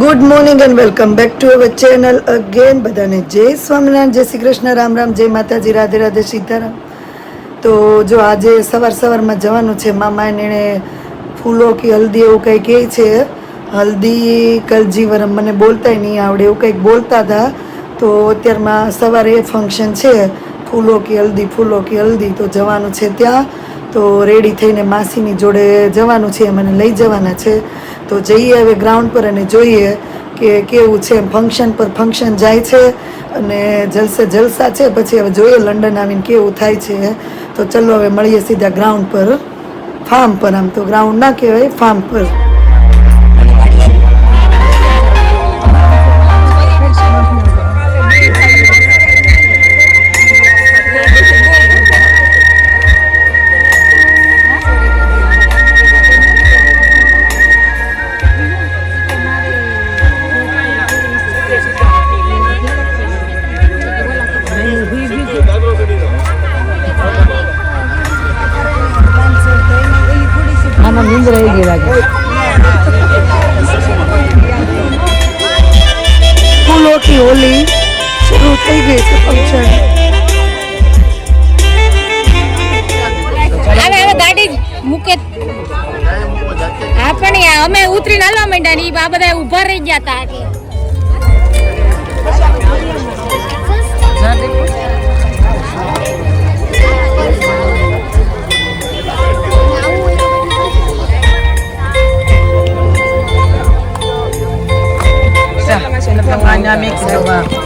Good morning and welcome back to our channel again બધાને જય સ્વામિનારાયણ, જય શ્રી કૃષ્ણ, રામ રામ, જય માતાજી, રાધે રાધે, સીતારામ. તો જો આજે સવાર સવારમાં જવાનું છે, મામા એણે ફૂલો કે હલ્દી એવું કંઈ કહે છે. હલ્દી, કલજીવરમ મને બોલતાય નહીં આવડે, એવું કંઈક બોલતા હતા. તો અત્યારમાં સવારે એ ફંક્શન છે, ફૂલો કે હલ્દી, ફૂલો કે હલ્દી. તો જવાનું છે ત્યાં. તો રેડી થઈને માસીની જોડે જવાનું છે, મને લઈ જવાના છે. તો જઈએ હવે ગ્રાઉન્ડ પર અને જોઈએ કે કેવું છે ફંક્શન પર ફંક્શન જાય છે અને જલસે જલસા છે, પછી હવે જોઈએ લંડન આવીને કેવું થાય છે. તો ચલો હવે મળીએ સીધા ગ્રાઉન્ડ પર. ફાર્મ પર આમ તો ગ્રાઉન્ડ ના કહેવાય ફાર્મ પર. ઊભા રહી ગયા હતા એટલે Kanya mix coba.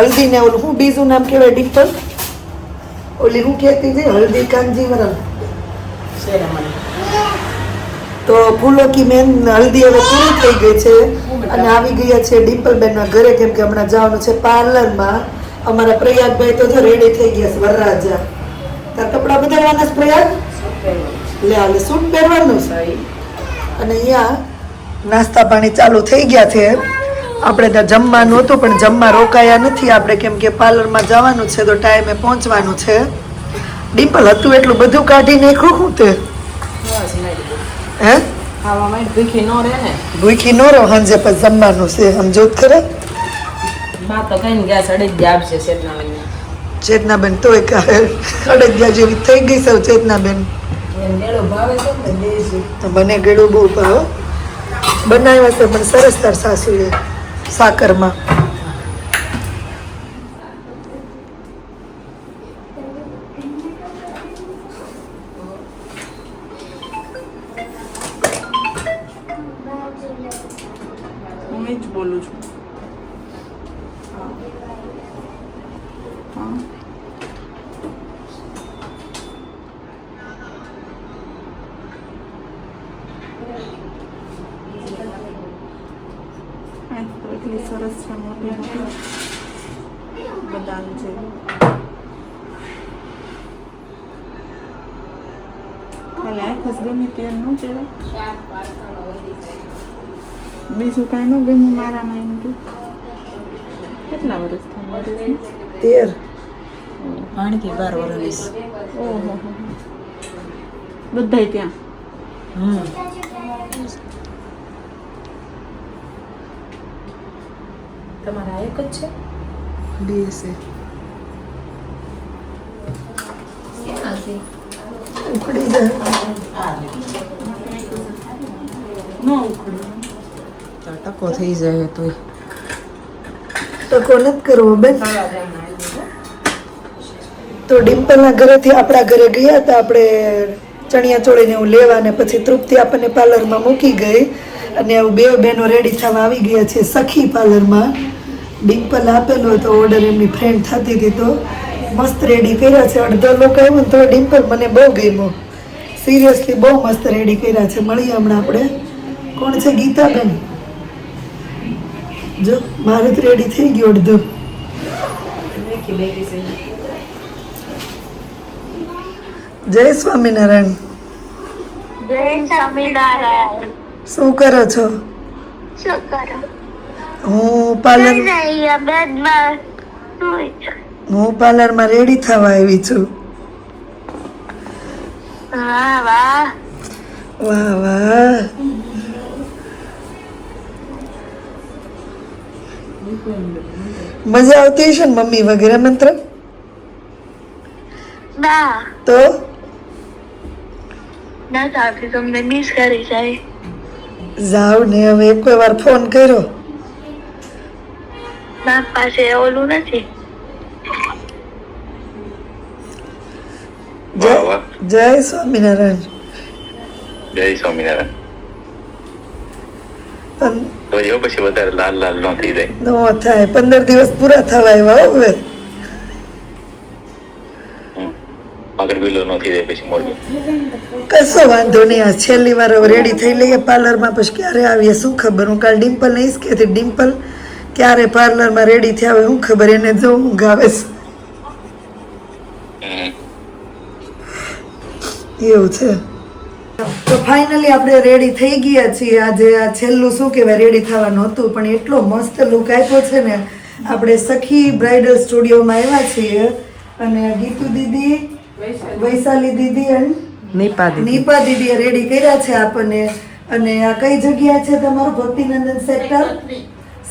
હલ્દી ને ઓલું શું બીજું નામ કહેવાય ડિમ્પલ ઓલી હું કહેતી હતી? હલ્દી કાંજીવરમ તો ફૂલો કી મેન હલ્દી હવે પૂરી થઈ ગઈ છે અને આવી ગયા છે ડિમ્પલબેનના ઘરે કેમ કે હમણાં જવાનું છે પાર્લરમાં. અમારા પ્રયાગભાઈ તો જો રેડી થઈ ગયા છે વરરાજા. તાર કપડાં બદલવાના છે પ્રયાગ? લે હાલે સૂટ પહેરવાનું છે. અને અહીંયા નાસ્તા પાણી ચાલુ થઈ ગયા છે. આપણે ત્યાં જમવાનું હતું, પણ જમવા રોકાયા નથી. આપણે કેમ કે પાર્લરમાં જવાનું છે, તો ટાઈમે પહોંચવાનું છે. ડિમ્પલ હતું એટલું બધું કાઢી નાખ્યું હું તે? હે? ભૂખી ન રહે સાંજે પછી જમવાનું છે સમજો જ ખરે? ચેતનાબેન તો કઈ ગયા જેવી થઈ ગઈ સૌ ચેતનાબેન. મને ગળું બહુ ભાવ બનાવ્યા છે, પણ સરસ તાર સાસુએ. સાકરમાં. હું જ બોલું છું આ તો એટલી સરસ છે મોટી મોટી બદામ છે ખાલી આખસ ગમે તેલ ન ચડે બીજું કાંઈ ન ગમ્યું મારા કે કેટલા વર્ષ થાય? તેર. આણથી બાર વર્ષ ઓહો બધાય ત્યાં? હમ. તમારા એક જ છે? બે છે. જાય ન ઉખડે જાય. ટકો થઈ જાય તો ટકો નથી કરવો બેન. તો ડિમ્પલના ઘરેથી આપણા ઘરે ગયા હતા આપણે ચણિયા ચોળીને એવું લેવા ને પછી તૃપ્તિ આપણને પાર્લરમાં મૂકી ગઈ અને આવું બે બહેનો રેડી થવા આવી ગયા છે સખી પાર્લરમાં. ડિમ્પલ આપેલો હતો ઓર્ડર એમની ફ્રેન્ડ થતી હતી તો. મસ્ત રેડી કર્યા છે. અડધો લોકો આવ્યો ને તો ડિમ્પલ મને બહુ ગમ્યો. સિરિયસલી બહુ મસ્ત રેડી કર્યા છે. મળીએ હમણાં આપણે. કોણ છે? ગીતાબેન. જો મારે તો રેડી થઈ ગયો અડધો. જય સ્વામિનારાયણ. જય સ્વામિનારાયણ. શું કરો છો? શું કરો? હું પાલન નહીં છું. હું પાર્લરમાં રેડી થવા આવી છું. વાહ વાહ. વાહ વાહ. મજા આવતી હશે ને મમ્મી વગેરે મંત્ર? ના. તો? ના આવતી તમને મિસ કરી જાય. જાવ ને હવે એક વાર ફોન કર્યો. ના પાસે ઓલું નથી. જય જય સ્વામિનારાયણ. જય સ્વામિનારાયણ. તો જો પછી વધારે લાલ લાલ ન થઈ જાય. નો થાય પંદર દિવસ પૂરા થવા આવ્યા હવે. હમ. મગર ગીલો ન થઈ જાય પછી મોરબી. કશો વાંધો નહીં આ છેલ્લી વાર રેડી થઈ લઈએ પાર્લરમાં પછી ક્યારે આવીએ શું ખબર? હું કાલ ડિમ્પલ નહીં કે ડિમ્પલ ક્યારે પાર્લરમાં રેડી થયા હોય હું ખબર એને જો ઊંઘ આવે છે હમ. એવું છે. તો ફાઇનલી આપણે રેડી થઈ ગયા છીએ. આજે આ છેલ્લું શું કહેવાય રેડી થવાનું હતું પણ એટલો મસ્ત લુક આપ્યો છે ને. આપણે સખી બ્રાઇડલ સ્ટુડિયોમાં આવ્યા છીએ અને ગીતુ દીદી વૈશાલી દીદી અને નીપા દીદી. નીપા દીદીએ રેડી કર્યા છે આપણને. અને આ કઈ જગ્યા છે તમારું ભક્તિનંદન સેક્ટર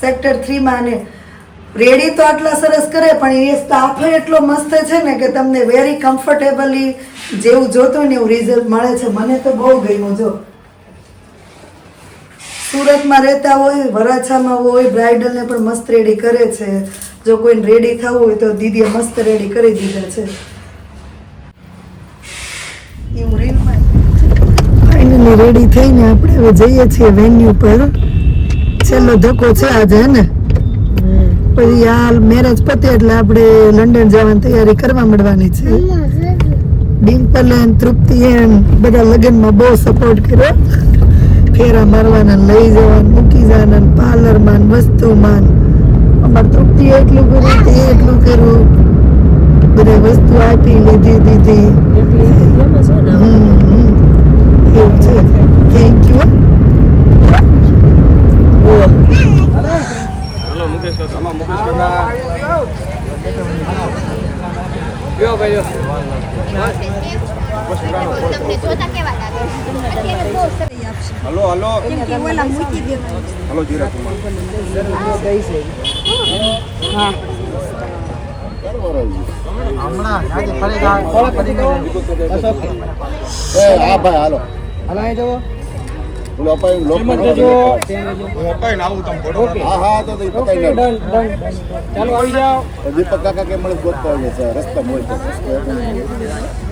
સેક્ટર થ્રીમાં અને રેડી તો આટલા સરસ કરે, પણ એ સ્ટાફ એટલો મસ્ત છે ને કે તમને વેરી કમ્ફર્ટેબલી જેવું જોતું ને એવું રિઝલ્ટ મળે છે. મને તો બહુ ગમ્યું, જો. સુરતમાં રહેતા હોય, વરાછામાં હોય, બ્રાઇડલને પણ મસ્ત રેડી કરે છે. જો કોઈને રેડી થવું હોય તો દીદીએ મસ્ત રેડી કરી દીધા છે. ફાઇનલી રેડી થઈને આપણે હવે જઈએ છીએ વેન્યુ પર. છેલ્લો ધક્કો છે આજે ને? પછી આ મેરેજ પતે એટલે આપણે લંડન જવાની તૈયારી કરવા મળવાની છે. ડિમ્પલ એન તૃપ્તિ એન બધા લગ્નમાં બહુ સપોર્ટ કર્યો. ફેરા મારવાના લઈ જવાના મૂકી જવાના પાર્લરમાં વસ્તુમાં અમારે તૃપ્તિ એટલું કર્યું તે એટલું કર્યું. બધી વસ્તુ આપી લીધી દીધી. એવું છે. થેન્ક યુ કેવા લાગે અત્યારે બહુ સરસ hello hello hello Jira Kumar ફરી આ ભાઈ હાલો. બોલો અપાઈ લોક અપાઈ ને આવું તમે પડો હા હા તો તો પતાઈ ડન ચાલો આવી જાઓ. દીપક કાકા કે મળે ગોતતા હોય છે રસ્તા હોય તો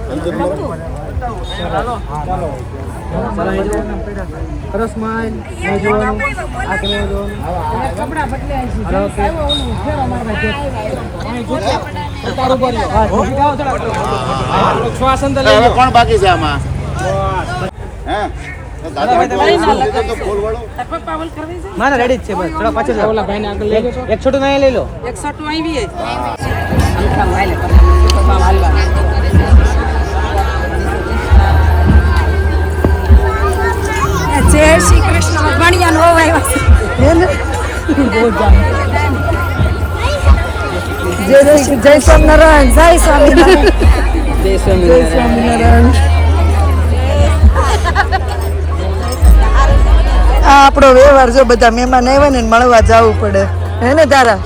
અંતર મારો હવે કોણ બાકી છે આમાં? હે? મારા રેડી જ છે બસ. થોડા પાછળ જાઓ. એક છોટું નહીં લઈ લો. જય શ્રી કૃષ્ણ. ભગવાનિયાનો આવ્યા. જય શ્રી- જય સ્વામિનારાયણ. જય સ્વામિનારાયણ. જય જય સ્વામિનારાયણ. આપણો વ્યવહાર જો બધા મહેમાન આવ્યા ને મળવા જવું પડે. હે ને તારા?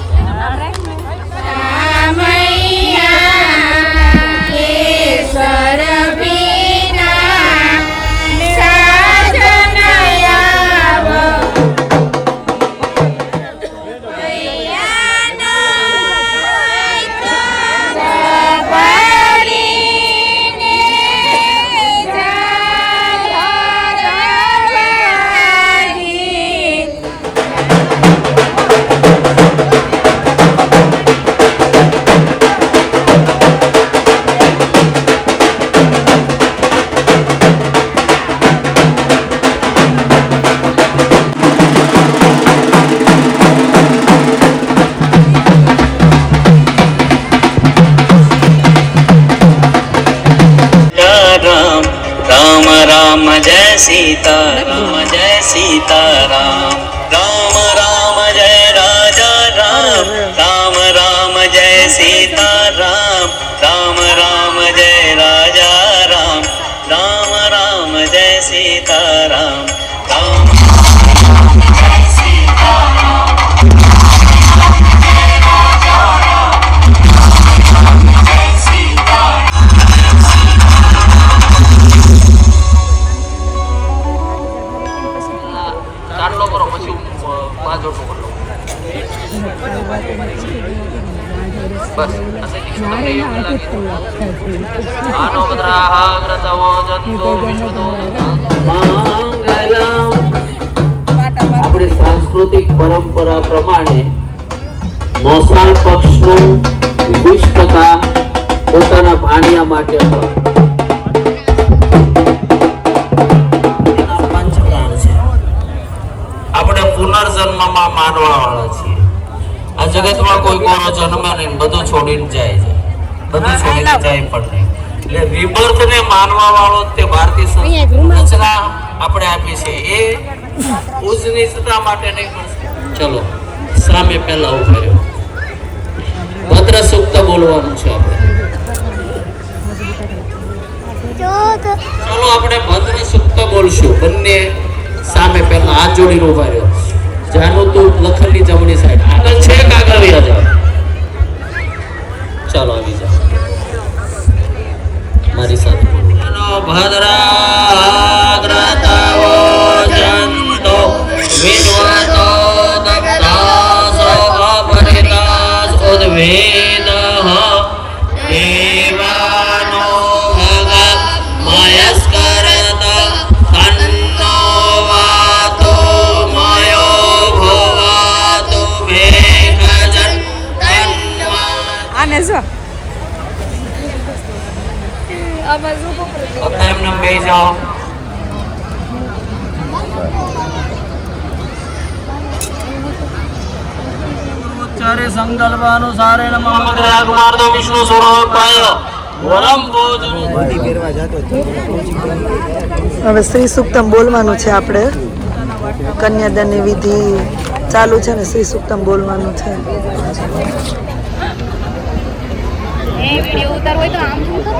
કરો પછી હું બદ્રાહ ગ્રતવો આપણી સાંસ્કૃતિક પરંપરા પ્રમાણે મોસાળ પક્ષનું વીસ પોતાના ભાણિયા માટે પુનર્જન્મમાં માનવા વાળા છીએ. આ જગતમાં કોઈ કોનો જન્મ નહીં બધું છોડીને જાય છે. બધું છોડીને જાય પણ નહીં. એટલે રિબર્થ ને માનવા વાળો તે ભારતીય સંસ્કૃતિ રચના આપણે આપી છે. એ ઉજનીચતા માટે નહીં પણ ચલો સામે પહેલા ઊભા રહ્યો. ભદ્ર સૂક્ત બોલવાનું છે આપણે. ચલો આપણે ભદ્ર સૂક્ત બોલશું. બંને સામે પહેલા હાથ જોડીને ઊભા રહ્યો. જાનું તું લખનની જમણી સાઈડ. આગળ છે કે આગળ આવી જાઓ ચાલો આવી જાઓ. મારી સાથે. ભદ્રાગ્રતાવો સારે ચારે મમ માર્દો વિષ્ણુ સ્વરૂપાય વરમ હવે શ્રી સુક્તમ બોલવાનું છે આપણે. કન્યાદાનની વિધિ ચાલુ છે ને શ્રી સુક્તમ બોલવાનું છે. એ વીડિયો ઉતારવો હોય તો આમ શું કરો?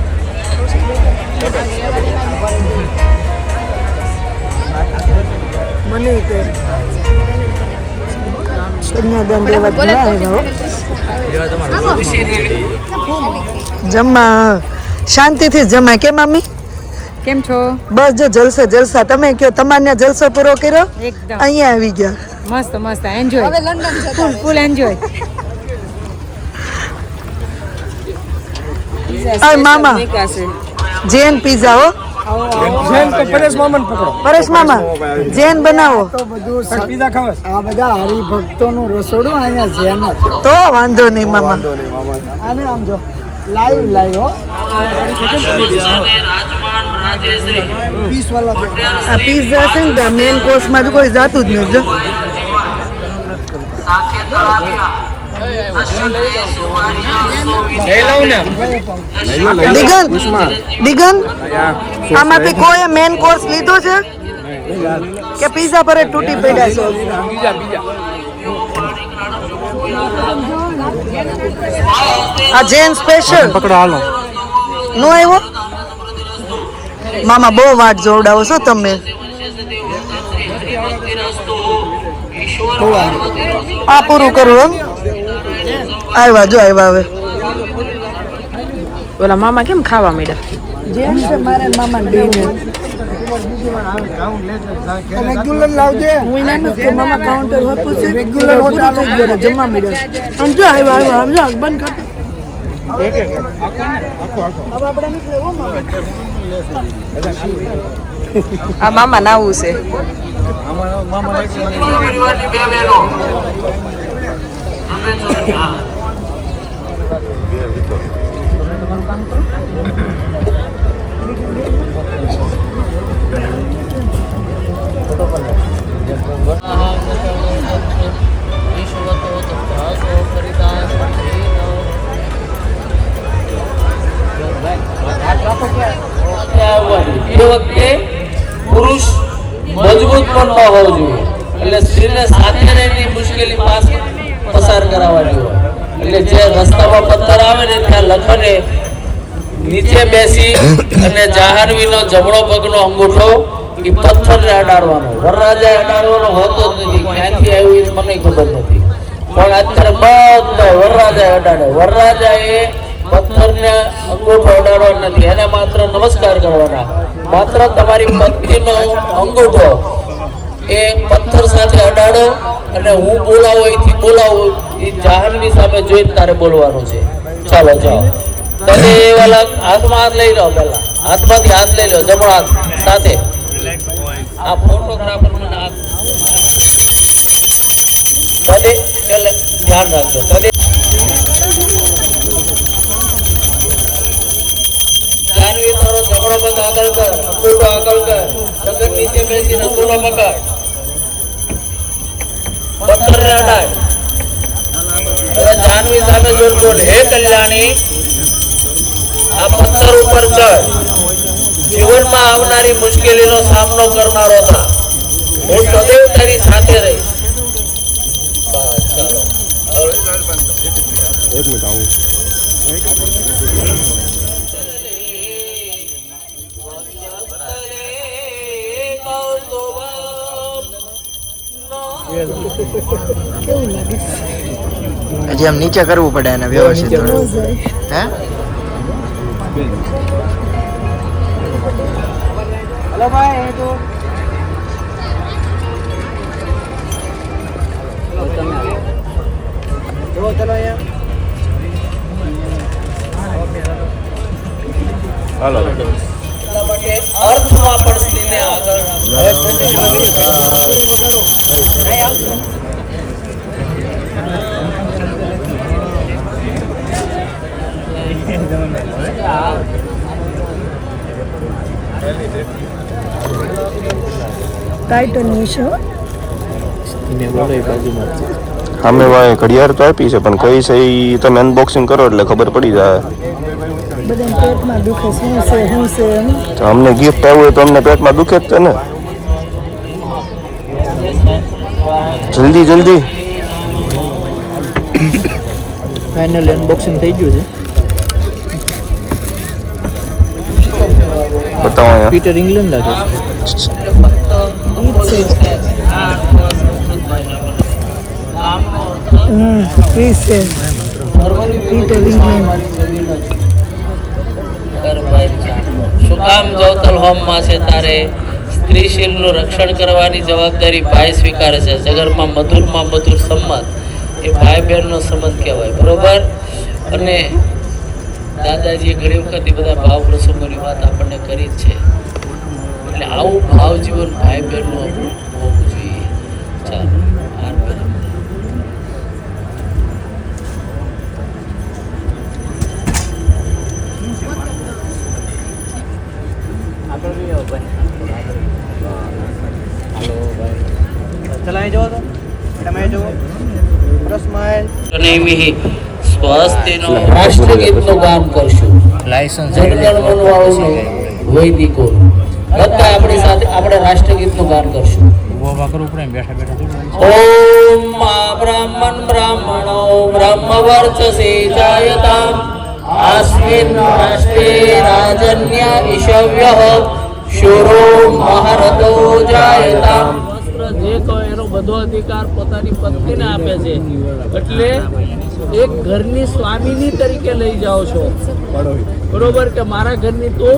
મને કન્યાદાન દેવા જ ના જમવા શાંતિથી જ જમાય કે મમ્મી? કેમ છો? બસ જો જલસે જલસા. તમે કયો તમારે જલસો પૂરો કર્યો? અહીંયા આવી ગયા. મસ્ત મસ્ત. એન્જોય ફૂલ ફૂલ એન્જોય મામા. જૈન પીઝા હો પરેશ મામા જૈન બનાવો. આ બધા હરિભક્તોનું રસોડું અહીંયા જેમ તો વાંધો નહીં મામા. આને આમ જો લાઈવ લાઈવ હો. આ પીઝા છે ને મેન કોર્સમાં તો કોઈ જાતું જ નહીં જો. દિગંત દિગન આમાંથી કોઈ મેન કોર્સ લીધો છે કે પીઝા પર તૂટી પડ્યા છે આ જેન સ્પેશિયલ પકડો હાલો નો આવ્યો મામા બહુ વાટ જોવડાવો છો તમે. આ પૂરું કરું એમ? આવ્યા જો આવ્યા હવે. ઓલા મામા કેમ ખાવા માંડ્યા? જેમ છે મારે મામા બેને. રેગ્યુલર લાવજે. હું એના નથી મામા કાઉન્ટર હતું છે પૂરું થઈ ગયું જમવા મળ્યા સમજો આવ્યા આવ્યા સમજો બંધ કર હવે આપણે નીકળે હો મામા આ મામા નાવું છે નીચે બેસી અને જાહ્નવીનો જમણો પગનો અંગૂઠો એ પથ્થરને અડાડવાનો. વરરાજા અડાડવાનો હોતો જ નથી. ક્યાંથી આવ્યું એ મને ખબર નથી. પણ અત્યારે બધા વરરાજા અડાડે. વરરાજા એ પથ્થરને અંગૂઠો અડાડવાનો નથી. એને માત્ર નમસ્કાર કરવાના. માત્ર તમારી પત્નીનો અંગૂઠો એ પથ્થર સાથે અડાડો અને હું બોલાવો, એથી બોલાવું, એ જાહનની સામે જોઈને તારે બોલવાનું છે. ચાલો જાઓ તને એ વાલા હાથમાં હાથ લઈ લો પહેલા હાથમાંથી હાથ લઈ લો જમણો હાથ સાથે આ ફોટોગ્રાફર મને હાથ તને ચાલે ધ્યાન રાખજો તને જાનવી તારો જમણો પગ આગળ કર અંગૂઠો આગળ કર પગ નીચે બેસીને અંગૂઠો પકડ પથ્થર ને અડાડ હવે જાનવી સામે જોડ બોલ હે કલ્યાણી આ પથ્થર ઉપર ચડ જીવનમાં આવનારી મુશ્કેલીનો સામનો કરનારો થા. હું સદૈવ તારી સાથે રહીશ. એક મિનિટ આવું. હજી આમ નીચે કરવું પડે એને વ્યવસ્થિત હે? હલો ભાઈ એ તો. જો ચલો અહીંયા. હલો. અર્થમાં પણ સ્ત્રીને આગળ. હો. ભાઈ ઘડિયાળ તો આપી છે પણ કઈ છે એ તમે અનબોક્સિંગ કરો એટલે ખબર પડી જાય. પેટમાં દુખે શું છે શું છે તો અમને ગિફ્ટ આવ્યું હોય તો અમને પેટમાં દુખે જ છે ને. જલ્દી જલ્દી. ફાઇનલ અનબોક્સિંગ થઈ ગયું છે. બતાવો પીટર ઇંગ્લેન્ડ લાગે છે. પીટર ઇંગ્લેન્ડ હોમમાં છે તારે સ્ત્રીશીલનું રક્ષણ કરવાની જવાબદારી ભાઈ સ્વીકારે છે જગરમાં મધુરમાં મધુર સંમત. એ ભાઈ બહેનનો સંબંધ કહેવાય બરોબર? અને દાદાજીએ ઘણી વખત એ બધા ભાવ પ્રસંગોની વાત આપણને કરી છે. એટલે આવું ભાવ જીવન ભાઈ બહેનનું હોવું જોઈએ. ચાલો ભાઈ ચલાવી જવો તો. તમે જુઓ. સ્માઈલ નેમિ સ્વસ્તિનો રાષ્ટ્રગીતનું ગાન કરશું. લાયસન્સ વૈદિકો બધા આપણી સાથે આપણે રાષ્ટ્રગીતનું ગાન કરશું. ઓમ મા બ્રાહ્મણ બ્રાહ્મણો બ્રહ્મ વર્ચસે જાયતામ આસ્મિન રાષ્ટ્રે રાજન્ય ઈશવ્ય. શુરો મહારથો જાયતામ જે કહો એનો બધો અધિકાર પોતાની પત્નીને આપે છે. એટલે એક ઘરની સ્વામીની તરીકે લઈ જાઓ છો. બરોબર કે મારા ઘરની તો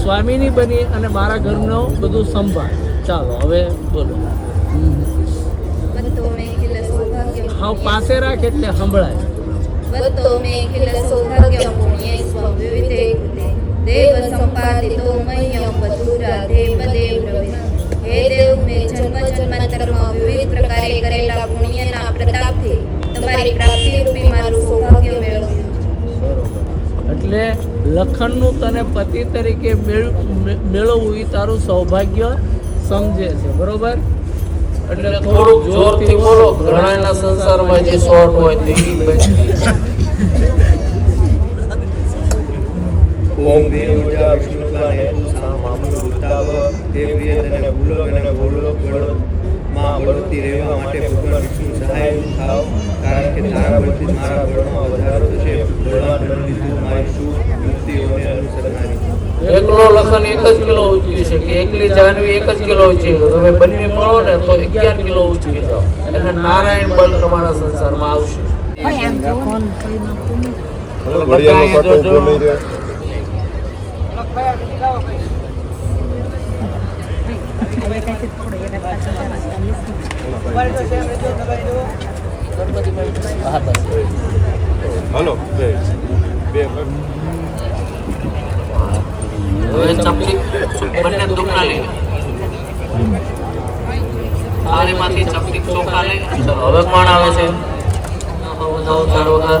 સ્વામીની બની અને મારા ઘરનો બધું સંભાળ. ચાલો, હવે બોલો. હા પાસે રાખ એટલે સંભળાય. દેવ સંપાદિતો મહ્યમ પથુરા દેવ દેવ હે દેવ મેં જન્મ જન્માંતરમાં વિવિધ પ્રકારે કરેલા પુણ્યના પ્રતાપથી તમારી પ્રાપ્તિ રૂપી મારું સૌભાગ્ય મેળવ્યું એટલે લખનનું તને પતિ તરીકે મેળવવું એ તારું સૌભાગ્ય સમજે છે બરોબર? એટલે થોડુંક જોરથી બોલો ઘણાના સંસારમાં જે શોર્ટ હોય તે ઓમ દેવજા વિષ્ણુ કા હે તું વિષ્ણુકાને સામામનું ઉત્તાવ તે પ્રિય તને ભૂલો અને ભૂલો બળો માં બળતી રહેવા માટે ભગવાન વિષ્ણુ સહાય થાવ કારણ કે તારા બળથી મારા બળમાં વધારો થશે. ભગવાન બળની તું મારી શું યુક્તિઓને અનુસરનારી. એકલો લખન એક જ કિલો ઉચકી શકે એકલી જાનવી એક જ કિલો ઉચકી તમે બંને મળો ને તો અગિયાર કિલો ઉચકી જાઓ. એટલે નારાયણ બળ તમારા સંસારમાં આવશે. બે બે ચપલી બંને દુખના લઈ થાળીમાંથી ચપલી ચોખા લઈ હવે કોણ આવે છે? જાઓ ચાર વગર